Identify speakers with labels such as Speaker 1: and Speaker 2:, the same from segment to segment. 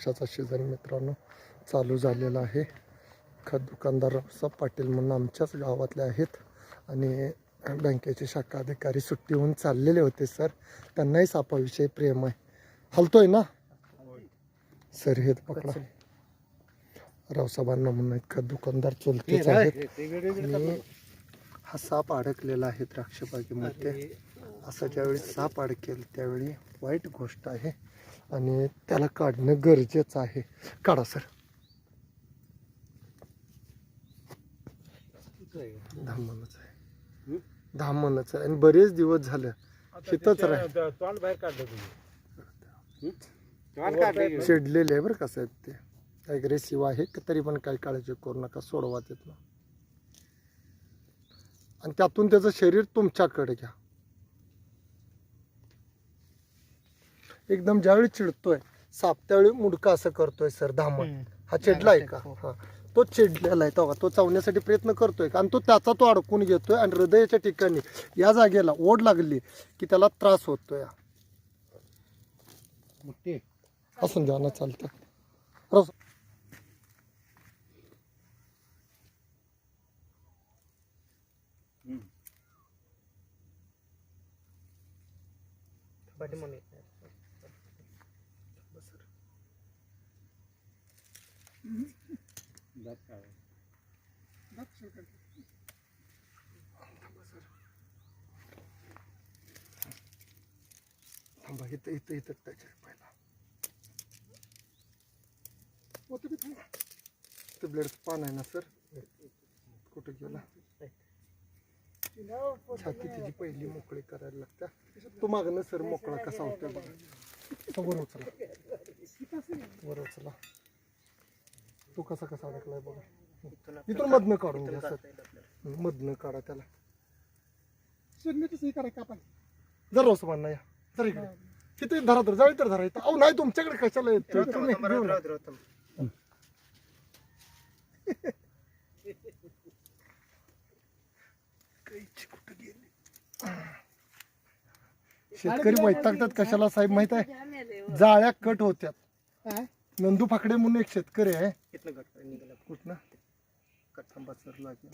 Speaker 1: द्राक्षाचा सीझन मित्रांनो चालू झालेला आहे. खत दुकानदार रावसाहेब पाटील म्हणून आमच्याच गावातले आहेत. आणि बँकेचे शाखा अधिकारी सुट्टी होऊन चाललेले होते सर. त्यांनाही सापाविषयी प्रेम आहे. हलतोय ना? सर हे पकडा. रावसाहेबांना म्हणून खत दुकानदार चलतेच आहेत. आणि हा साप अडकलेला आहे द्राक्ष बागेमध्ये. असं ज्यावेळी साप अडकेल त्यावेळी वाईट गोष्ट आहे आणि त्याला काढणं गरजेचं आहे. काढा सर. धामणच आहे. धामणच आहे. आणि बरेच दिवस झालं. हिथंच राह
Speaker 2: तोंड बाहेर काढलं तुम्ही.
Speaker 1: चिडलेले आहे बरं का साहेब ते. ॲग्रेसिव्ह आहे क- तरी पण काही काळजी करू नका सोडवा तिथनं. आणि त्यातून त्याचं शरीर तुमच्याकडे घ्या. एकदम ज्यावेळी चिडतोय साप त्यावेळी मुडका असं करतोय सर धामण. हा चिडला आहे का? हा. तो चिडलेला आहे तो तो चावण्यासाठी प्रयत्न करतोय का? आणि तो त्याचा तो अडकून घेतोय आणि हृदयाच्या ठिकाणी या जागेला ओढ लागली की त्याला त्रास होतोय.
Speaker 2: मोठी.
Speaker 1: असून द्या ना चालतं रस- थांबा इथं इथं इथं टच पहिला. होतं बी थांबा. ते ब्लेडचं पान आहे ना सर कुठं गेला? छाती तिची पहिली मोकळी करायला लागत्या. तो मागणं सर मोकळा कसा होतो बघा. तो वर उचला. वर उचला. तो कसा कसा अडकलाय बघा. इथून मधनं काढून घ्या सर. मधनं काढा त्याला. जर रोसमान नाही जर इकडे. किती धरा तर जाळी तर धरा इथं. अहो नाही तुमच्याकडे कशाला येत तुम्ही घेऊन या. शेतकरी वैतागतात कशाला साहेब माहीत आहे? जाळ्या कट होत्यात. नंदू फाकडे म्हणून एक शेतकरी आहे. कुठनं? थांबा सर लागेल.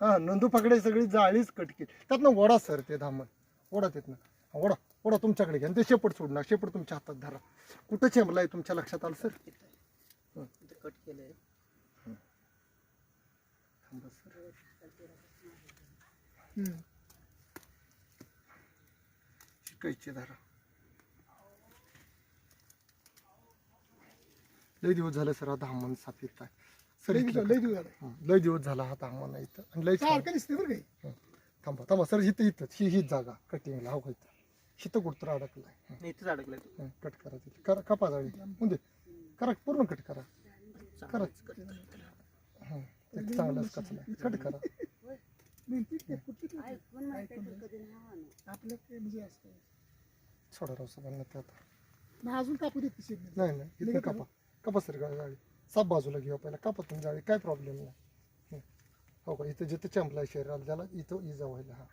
Speaker 1: हा नंदू फाकडे सगळी जाळीच कट केली. त्यातनं वडा सर ते धामण. वडा तिथनं. वडा वडा तुमच्याकडे घ्या. आणि ते शेपट सोडणार. शेपट तुमच्या हातात धरा. कुठं चेंबलाय तुमच्या लक्षात आलं सर?
Speaker 3: कट केलंय.
Speaker 1: थांबा सर. कैची धरा. लय दिवस झाले सर हा धामण साफीत आहे. सर लय दिवस लय दिवस झाला. हा धामण आहे इथं. आणि लय छान. हं. थांबा थांबा सर इथं इथंच. ही हीच जागा कटिंगला हो इथं? इथं कुठं अडकलाय? हं.
Speaker 3: इथेच अडकलंय तू.
Speaker 1: हं, कट करा तिथे. करा कपा जाळी म्हणजे करा पूर्ण कट करा. करा. हं, ते चांगलंच कचलं. कट करा. सोडा राव सगळ्यांना ते आता.
Speaker 4: अजून कापू देत
Speaker 1: नाही नाही इथं कपा. कपा सर गाडी. जाळी साप बाजूला घेऊ पहिला. कपा तुम्ही जाळी काय प्रॉब्लेम नाही. हं. हो का? इथं जिथं चंपलाय शरीराला त्याला इथं इजा व्हायला हा.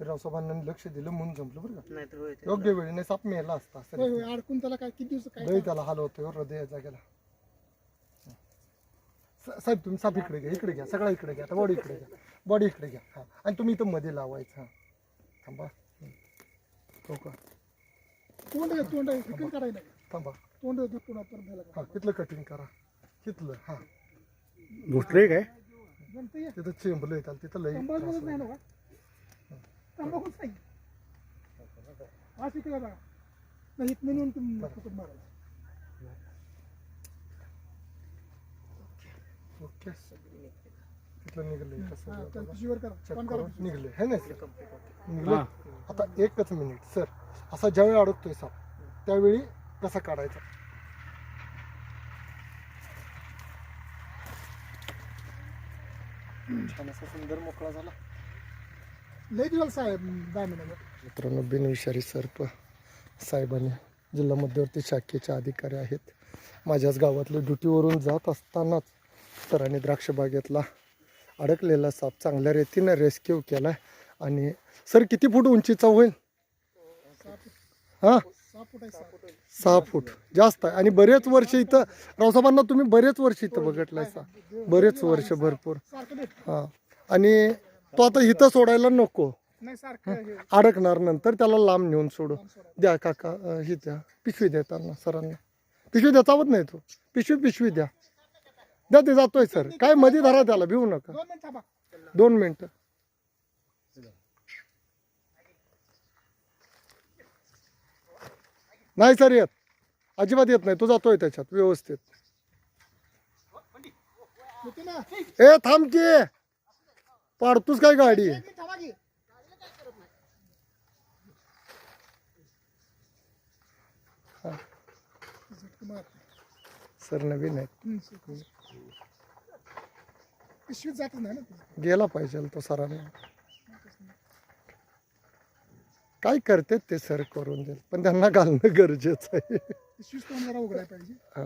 Speaker 1: तर रावसाहेबांना लक्ष दिलं म्हणून जमलं बरं का?
Speaker 3: नाही तर होय ते.
Speaker 1: योग्य वेळेने साप मेला असता
Speaker 4: होय होय. अडकून त्याला काय किती दिवस काय
Speaker 1: त्याला हाल होतोय हो, हृदय जागेला. सा- साहेब तुम्ही साप इकडे घ्या इकडे घ्या. सगळा इकडे घ्या. बॉडी इकडे घ्या. बॉडी इकडे घ्या. हा. आणि तुम्ही इथं मध्ये लावायचं हा. थांबा. हं. हो का?
Speaker 4: तोंड आहे, तोंड आहे, चिकन काढायला
Speaker 1: थांबा.
Speaker 4: तोंड आहे, तोंड परत द्यायला
Speaker 1: हा तिथलं कटिंग करा. तिथलं हा.
Speaker 2: घुसलंय काय?
Speaker 1: तिथं चेंबलं येतात तिथं लई त्रास
Speaker 4: नाही
Speaker 1: होईल.
Speaker 4: ना का तंबाखूच नाही. हा शिकला बघा. नाही इथनं नेऊन तुम्ही कुठं मारायचं
Speaker 1: ओके. तिथलं निघलंय
Speaker 4: हा,
Speaker 1: कसं
Speaker 4: त्याला. पिशवीवर करा.
Speaker 1: चेक करून निघले है सर निघले आता एकच मिनिट सर. असा ज्यावेळी अडकतोय साप त्यावेळी कसा काढायचा? छान असा सुंदर मोकळा झाला.
Speaker 4: लय दिवस साहेब दहा
Speaker 1: मित्रांनो बिनविषारी सर्प साहेबांनी जिल्हा मध्यवर्ती शाखेचे अधिकारी आहेत. माझ्याच गावातल्या ड्युटीवरून जात असतानाच सरांनी द्राक्ष बागेतला अडकलेला साप चांगल्या रीतीनं रेस्क्यू केला आणि सर किती फूट उंचीचा होईल? हां?
Speaker 4: सहा फूट. आहे
Speaker 1: जास्त आहे. आणि बरेच वर्ष इथं रावसाहेबांना तुम्ही बरेच वर्ष इथं बघितलंय सा बरेच वर्ष भरपूर. हां. आणि तो आता इथं सोडायला नको. अडकणार नंतर त्याला लांब नेऊन सोडू. द्या काका ही द्या. पिशवी द्या त्यांना सरांना. पिशवी द्या चावत नाही तो. पिशवी पिशवी द्या. द्या ते जातोय सर. काय मध्ये धरा त्याला भिवू नका.
Speaker 4: दोन मिनिट थांबा
Speaker 1: दोन मिनिटं नाही सर येत. अजिबात येत नाही. तो जातोय त्याच्यात व्यवस्थित. ए थांब की. पाडतोस काय गाडी. सर नवीन आहे. गेला पाहिजे तो सरांना. काय करते ते सर करून देईल. पण त्यांना घालणं गरजेचं आहे.
Speaker 4: उघडाय पाहिजे.
Speaker 1: हा.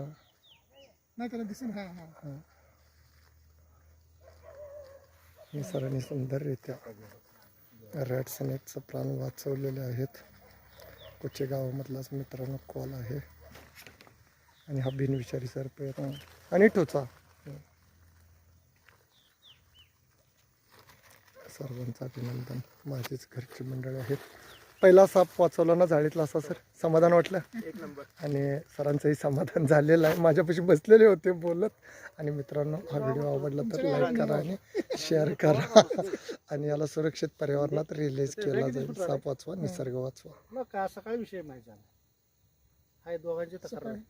Speaker 4: नाही त्याला दिसेल हा. हा.
Speaker 1: सरांनी सुंदररित्या रॅड स्नेकचं प्राण वाचवलेले आहेत. कुचे गावामधलाच मित्रांनो कॉल आहे. आणि हा बिनविचारी सर प्रयत्न आणि ठोचा. सर्वांचं अभिनंदन. माझीच घरची मंडळी आहेत. पहिला साप वाचवला ना जाळीतला असा सर. समाधान वाटलं.
Speaker 2: एक नंबर.
Speaker 1: आणि सरांचंही समाधान झालेलं आहे. माझ्यापाशी बसलेले होते बोलत. आणि मित्रांनो हा व्हिडिओ आवडला तर लाईक करा आणि शेअर करा. आणि याला सुरक्षित पर्यावरणात रिलीज केला जाईल. साप वाचवा निसर्ग वाचवा.
Speaker 2: मग का सकाळी विषय माहिती दोघांची तक्रार. आहे.